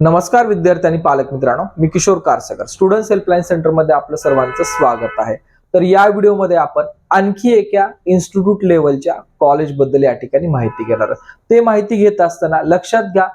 नमस्कार विद्यार्थी आणि पालक मित्रांनो मी किशोर कारसेकर स्टुडंट हेल्पलाईन सेंटरमध्ये आपलं सर्वांचं स्वागत आहे. तर या व्हिडिओमध्ये आपण आणखी एका इन्स्टिट्यूट लेवलच्या कॉलेजबद्दल या ठिकाणी माहिती घेणार आहोत. ते माहिती घेत असताना लक्षात घ्या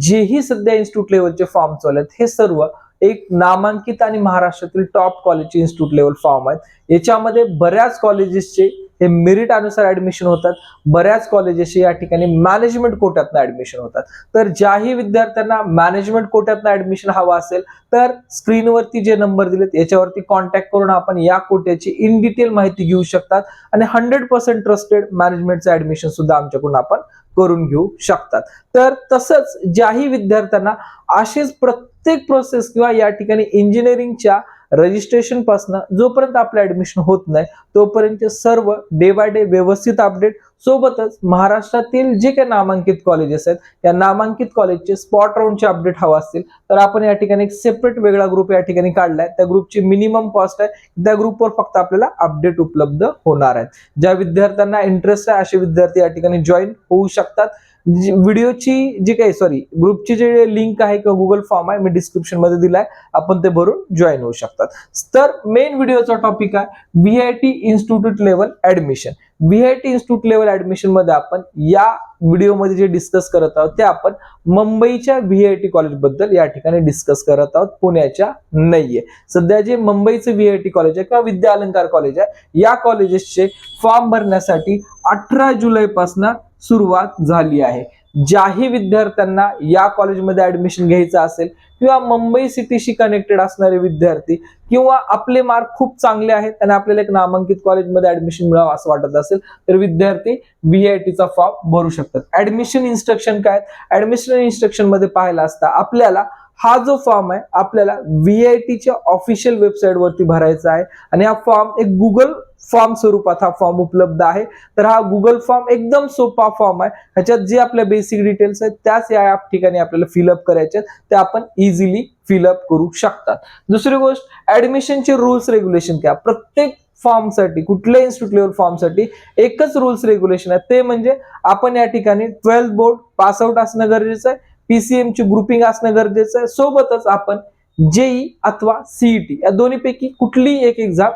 जेही सध्या इन्स्टिट्यूट लेवलचे फॉर्म चालू आहेत हे सर्व एक नामांकित आणि महाराष्ट्रातील टॉप कॉलेजचे इन्स्टिट्यूट लेवल फॉर्म आहेत. याच्यामध्ये बऱ्याच कॉलेजेसचे हे मेरिट अनुसार ऍडमिशन होतात. बऱ्याच कॉलेजेसची या ठिकाणी मॅनेजमेंट कोट्यातनं ऍडमिशन होतात. तर ज्याही विद्यार्थ्यांना मॅनेजमेंट कोट्यातनं ऍडमिशन हवा असेल तर स्क्रीनवरती जे नंबर दिलेत याच्यावरती कॉन्टॅक्ट करून आपण या कोट्याची इन डिटेल माहिती घेऊ शकतात आणि हंड्रेड पर्सेंट ट्रस्टेड मॅनेजमेंटचं ऍडमिशन सुद्धा आमच्याकडून आपण करून घेऊ शकतात. तर तसंच ज्याही विद्यार्थ्यांना असेच प्रत्येक प्रोसेस किंवा या ठिकाणी इंजिनिअरिंगच्या रजिस्ट्रेशनपासून जोपर्यंत आपलं ऍडमिशन होत नाही तोपर्यंत सर्व डे बाय डे व्यवस्थित अपडेट सोबतच महाराष्ट्रातील जे काही नामांकित कॉलेजेस आहेत या नामांकित कॉलेजचे स्पॉट राऊंडचे अपडेट हवा असतील तर आपण या ठिकाणी एक सेपरेट वेगळा ग्रुप या ठिकाणी काढलाय. त्या ग्रुपची मिनिमम कॉस्ट आहे. त्या ग्रुपवर फक्त आपल्याला अपडेट उपलब्ध होणार आहेत. ज्या विद्यार्थ्यांना इंटरेस्ट आहे असे विद्यार्थी या ठिकाणी जॉईन होऊ शकतात. व्हिडिओची जी काही सॉरी ग्रुपची जे लिंक आहे किंवा गुगल फॉर्म आहे मी डिस्क्रिप्शनमध्ये दिलाय. आपण ते भरून जॉईन होऊ शकतात. तर मेन व्हिडिओचा टॉपिक आहे V I T institute level admission VIT institute level ऍडमिशनमध्ये आपण या व्हिडिओमध्ये जे डिस्कस करत आहोत ते आपण मुंबईच्या व्ही आय टी कॉलेजबद्दल या ठिकाणी डिस्कस करत आहोत. पुण्याच्या नाहीये. सध्या जे मुंबईचं व्हीआयटी कॉलेज आहे किंवा विद्या अलंकार कॉलेज आहे या कॉलेजेसचे फॉर्म भरण्यासाठी अठरा जुलैपासून सुरुवात झाली आहे. ज्याही विद्यार्थ्यांना या कॉलेजमध्ये ऍडमिशन घ्यायचं असेल किंवा मुंबई सिटीशी कनेक्टेड असणारे विद्यार्थी किंवा आपले मार्क खूप चांगले आहेत आणि आपल्याला एक नामांकित कॉलेजमध्ये ऍडमिशन मिळावं असं वाटत असेल तर विद्यार्थी व्ही आय टीचा फॉर्म भरू शकतात. ऍडमिशन इन्स्ट्रक्शन काय ऍडमिशन इन्स्ट्रक्शनमध्ये पाहायला असता आपल्याला हा जो फॉर्म आहे आपल्याला व्ही आय टीच्या ऑफिशियल वेबसाईट वरती भरायचा आहे आणि हा फॉर्म एक गुगल फॉर्म स्वरूपात हा फॉर्म उपलब्ध आहे. तर हा गुगल फॉर्म एकदम सोपा फॉर्म आहे. ह्याच्यात जे आपल्या बेसिक डिटेल्स आहेत त्याच या ठिकाणी आपल्याला फिलअप करायचे आहेत. ते आपण इझिली फिलअप करू शकतात. दुसरी गोष्ट ऍडमिशनचे रूल्स रेग्युलेशन काय प्रत्येक फॉर्मसाठी कुठल्या इन्स्टिट्यूट लेवल फॉर्मसाठी एकच रूल्स रेग्युलेशन आहे. ते म्हणजे आपण या ठिकाणी ट्वेल्थ बोर्ड पास आउट असणं गरजेचं आहे. पीसीएम ची ग्रुपिंग असणं गरजेचं आहे. सोबतच आपण जेई अथवा सीईटी या दोन्हीपैकी कुठलीही एक एक्झाम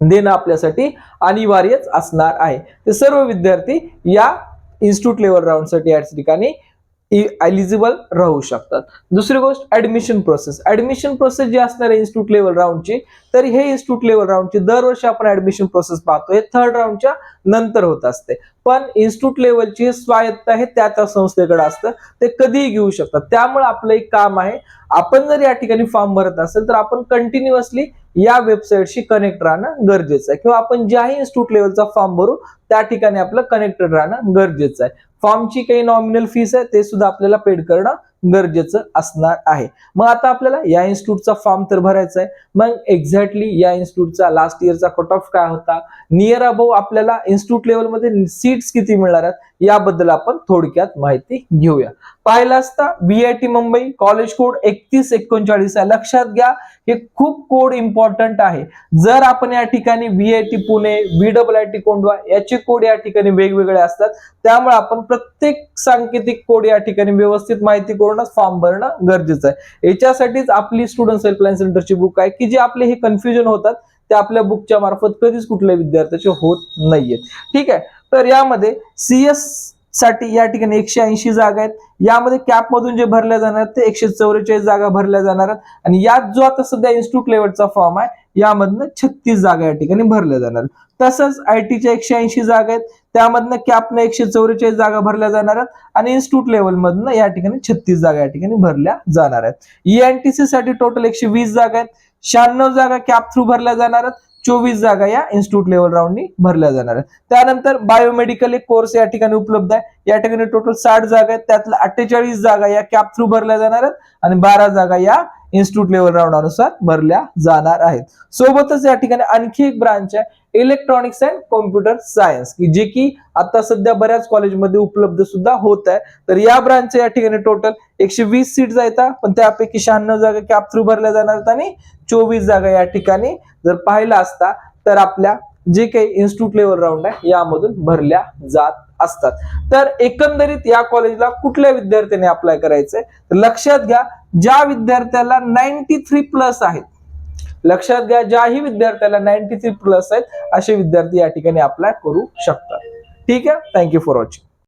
देणं आपल्यासाठी अनिवार्यच असणार आहे. ते सर्व विद्यार्थी या इन्स्टिट्यूट लेवल राऊंडसाठी याच ठिकाणी एलिजिबल राहू शकतात. दुसरी गोष्ट ऍडमिशन प्रोसेस ऍडमिशन प्रोसेस जी असणार आहे इन्स्टिट्यूट लेवल राऊंडची तर हे इन्स्टिट्यूट लेवल राऊंडची दरवर्षी आपण ऍडमिशन प्रोसेस पाहतो हे थर्ड राऊंडच्या नंतर होत असते. पण इन्स्टिट्यूट लेवलची स्वायत्त आहे त्या त्या संस्थेकडे असतं. ते कधीही घेऊ शकतात. त्यामुळे आपलं एक काम आहे आपण जर या ठिकाणी फॉर्म भरत असेल तर आपण कंटिन्युअसली या वेबसाईटशी कनेक्ट राहणं गरजेचं आहे. किंवा आपण ज्याही इन्स्टिट्यूट लेवलचा फॉर्म भरू त्या ठिकाणी आपलं कनेक्टेड राहणं गरजेचं आहे. फॉर्मची काही नॉमिनल फीस आहे ते सुद्धा आपल्याला पेड करणं गरजेचं असणार आहे. मग आता आपल्याला या इन्स्टिट्यूटचा फॉर्म तर भरायचा आहे मग एक्झॅक्टली या इन्स्टिट्यूटचा लास्ट इयरचा कट ऑफ काय होता? नियर अबाव आपल्याला इन्स्टिट्यूट लेवलमध्ये सीट्स किती मिळणार आहेत? याबद्दल आपण थोडक्यात माहिती घेऊया. पाहिलं असता बीआयटी मुंबई कॉलेज कोड एकतीस एकोणचाळीस आहे. लक्षात घ्या हे खूप कोड इम्पॉर्टंट आहे. जर आपण या ठिकाणी VIT Pune V double I T Kondhwa याचे कोड या ठिकाणी वेगवेगळे असतात त्यामुळे आपण प्रत्येक सांकेतिक कोड या ठिकाणी व्यवस्थित माहिती करूनच फॉर्म भरणं गरजेचं आहे. याच्यासाठीच आपली स्टुडंट हेल्पलाईन सेंटरची बुक आहे की जे आपले हे कन्फ्युजन होतात ते आपल्या बुकच्या मार्फत कधीच कुठल्या विद्यार्थ्याचे होत नाहीयेत. ठीक आहे? तर यामध्ये सीएस साठी या ठिकाणी एकशे ऐंशी जागा आहेत. यामध्ये कॅपमधून जे भरल्या जाणार ते एकशे चौवेचाळीस जागा भरल्या जाणार आहेत. आणि यात जो आता सध्या इन्स्टिट्यूट लेवलचा फॉर्म आहे यामधनं छत्तीस जागा या ठिकाणी भरल्या जाणार तसंच आय टीच्या एकशे ऐंशी जागा आहेत. त्यामधनं कॅपनं एकशे चौवेचाळीस जागा भरल्या जाणार आहेत. आणि इन्स्टिट्यूट लेवल मधनं या ठिकाणी छत्तीस जागा या ठिकाणी भरल्या जाणार आहेत. ईएनटीसी साठी टोटल एकशे वीस जागा आहेत. शहाण्णव जागा कॅप थ्रू भरल्या जाणार आहेत. चोवीस जागा या इन्स्टिट्यूट लेवल राऊंडनी भरल्या जाणार आहेत. त्यानंतर बायोमेडिकल एक कोर्स या ठिकाणी उपलब्ध आहे. या ठिकाणी टोटल साठ जागा आहेत. त्यातल्या अठ्ठेचाळीस जागा या कॅप थ्रू भरल्या जाणार आहेत आणि बारा जागा या इन्स्टिट्यूट लेवल राऊंडानुसार भरल्या जाणार आहेत. सोबतच या ठिकाणी आणखी एक ब्रांच आहे इलेक्ट्रॉनिक्स अँड कॉम्प्युटर सायन्स की जे की आता सध्या बऱ्याच कॉलेजमध्ये उपलब्ध सुद्धा होत आहे. तर या ब्रांच या ठिकाणी टोटल एकशे वीस सीट आहेत पण त्यापैकी शहाण्णव जागा कॅप थ्रू भरल्या जाणार आहेत आणि चोवीस जागा या ठिकाणी जर पाहिलं असता तर आपल्या जे काही इन्स्टिट्यूट लेवल राऊंड आहे यामधून भरल्या जात असतात. तर एकंदरीत या कॉलेजला कुठल्या विद्यार्थ्यांनी अप्लाय करायचंय? तर लक्षात घ्या ज्या विद्यार्थ्याला नाईन्टी थ्री प्लस आहेत लक्षात घ्या ज्याही विद्यार्थ्याला नाईन्टी थ्री प्लस आहेत असे विद्यार्थी या ठिकाणी अप्लाय करू शकतात. ठीक आहे? Thank you for watching